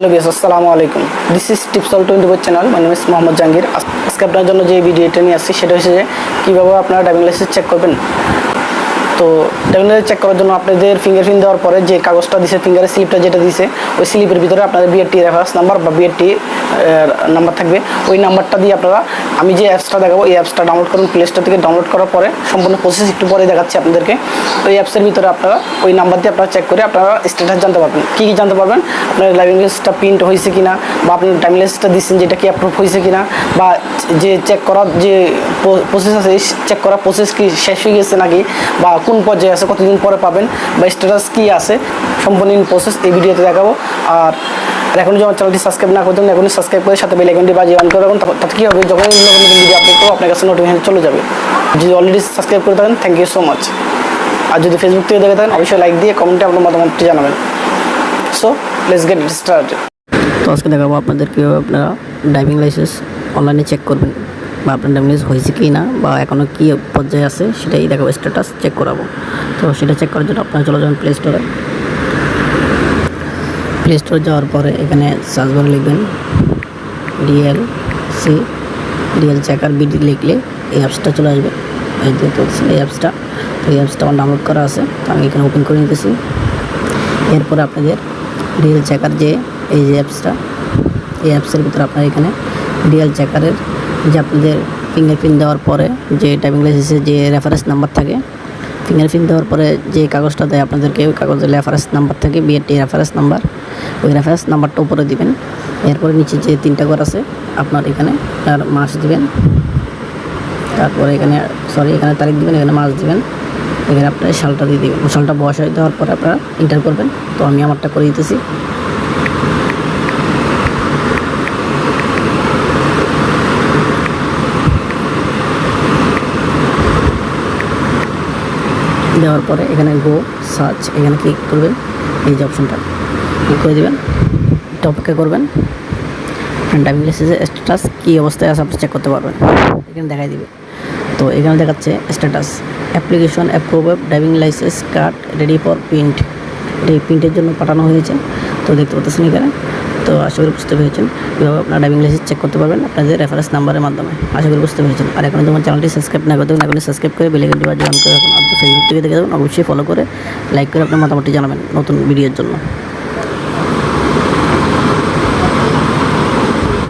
Hello বিয়াস আসসালামু আলাইকুম। দিস ইস টিপসল টোয়েন্টি চ্যানেল মানে মিস মোহাম্মদ জাহাঙ্গীর আজকে আপনার জন্য যে ভিডিওটা নিয়ে আসছি, সেটা হচ্ছে যে কীভাবে আপনারা ড্রাইভিং লাইসেন্স চেক করবেন। তো ড্রাইভিং চেক করার জন্য আপনাদের ফিঙ্গারপ্রিন্ট দেওয়ার পরে যে কাগজটা দিছে ফিঙ্গারের স্লিপটা যেটা দিছে, ওই স্লিপের ভিতরে আপনাদের বিআরটি রেফারেন্স নাম্বার বা বিআরটি নাম্বার থাকবে। ওই নাম্বারটা দিয়ে আপনারা, আমি যে অ্যাপসটা দেখাবো, এই অ্যাপসটা ডাউনলোড করুন প্লে স্টোর থেকে ডাউনলোড করার পরে সম্পূর্ণ প্রসেস একটু পরে দেখাচ্ছি আপনাদেরকে। ওই অ্যাপসের ভিতরে আপনারা ওই নাম্বার দিয়ে আপনারা চেক করে আপনারা স্ট্যাটাস জানতে পারবেন। কী কী জানতে পারবেন? আপনার লাইসেন্সটা প্রিন্ট হয়েছে কিনা বা আপনার লাইসেন্সটা দিচ্ছেন যেটা কি অ্যাপ্রুভ হয়েছে কিনা বা যে চেক করার যে প্রসেস আছে চেক করার প্রসেস কি শেষ হয়ে গেছে নাকি বা কোন পর্যায়ে আছে, কতদিন পরে পাবেন বা স্ট্যাটাস কী আছে, সম্পূর্ণ প্রসেস এই ভিডিওতে দেখাবো। আর এখন যখন চ্যানেলটি সাবস্ক্রাইব না করতেন এখনই সাবস্ক্রাইব করে সাথে বেল আইকনটি বাজিয়ে অন করে রাখুন। তাতে কী হবে যখন নতুন ভিডিও আপলোড করব, আপনার কাছে নোটিফিকেশন চলে যাবে। যদি অলরেডি সাবস্ক্রাইব করে থাকেন থ্যাংক ইউ সো মাচ আর যদি ফেসবুক থেকে দেখে থাকেন, অবশ্যই লাইক দিয়ে কমেন্টে আপনার মতামতটি জানাবেন। সো লেটস গেট স্টার্ট তো আজকে দেখাবো আপনাদের কীভাবে আপনারা ড্রাইভিং লাইসেন্স অনলাইনে চেক করবেন। বা আপনার লাইসেন্স হয়েছে কি না বা এখনও কী পর্যায়ে আছে সেটাই দেখাবো স্ট্যাটাস চেক করাবো। তো সেটা চেক করার জন্য আপনারা চলে যাবেন প্লে স্টোরে প্লে স্টোরে যাওয়ার পরে এখানে সার্চ বারে লিখবেন DL C DL checker BD লিখলে এই অ্যাপসটা চলে আসবে। এই যে এই অ্যাপসটা তো এই অ্যাপসটা আমার ডাউনলোড করা আছে, তো আমি এখানে ওপেন করে নিতেছি। এরপরে আপনাদের ডিএল চেকার যে, এই যে অ্যাপসটা এই অ্যাপসের ভিতরে আপনার এখানে ডিএল চেকারের যে আপনাদের ফিঙ্গারপ্রিন্ট দেওয়ার পরে যে ড্রাইভিং লাইসেন্সের যে রেফারেন্স নাম্বার থাকে ফিঙ্গারপ্রিন্ট দেওয়ার পরে যে কাগজটা দেয় আপনাদেরকে, ওই কাগজের রেফারেন্স নাম্বার থাকে বিএডটি রেফারেন্স নাম্বার ওই রেফারেন্স নাম্বারটা উপরে দিবেন। এরপরে নিচে যে তিনটা ঘর আছে, আপনার এখানে আর মাস দিবেন। তারপরে এখানে সরি এখানে তারিখ দিবেন, এখানে মাস দিবেন। এখানে আপনার শালটা দিয়ে দিবেন। শালটা বসায় দেওয়ার পরে আপনারা এন্টার করবেন। তো আমি আমারটা করে দিতেছি। দেওয়ার পরে এখানে গো সার্চ এখানে ক্লিক করবেন, এই যে অপশনটা ক্লিক করে দেবেন, এটা অপেক্ষা করবেন। ড্রাইভিং লাইসেন্সের স্ট্যাটাস কী অবস্থায় আছে আপনি চেক করতে পারবেন। এখানে দেখাই দিবে। তো এখানে দেখাচ্ছে status application approve driving license card ready for print এটি প্রিন্টের জন্য পাঠানো হয়েছে। তো দেখতে পাচ্ছেন এখানে। তো আশা করি বুঝতে পেরেছেন। কীভাবে আপনার ড্রাইভিং লাইসেন্স চেক করতে পারবেন আপনাদের রেফারেন্স নাম্বারের মাধ্যমে। আশা করি বুঝতে পেরেছেন। আর এখন তোমার চ্যানেলটি সাবস্ক্রাইব না করতে এখন সাবস্ক্রাইব করে বেলেগেন্টি বাজিয়ে অন করে রাখুন। আর ফেসবুক থেকে দেখে দেবেন অবশ্যই ফলো করে লাইক করে আপনার মতামতটি জানাবেন নতুন ভিডিওর জন্য।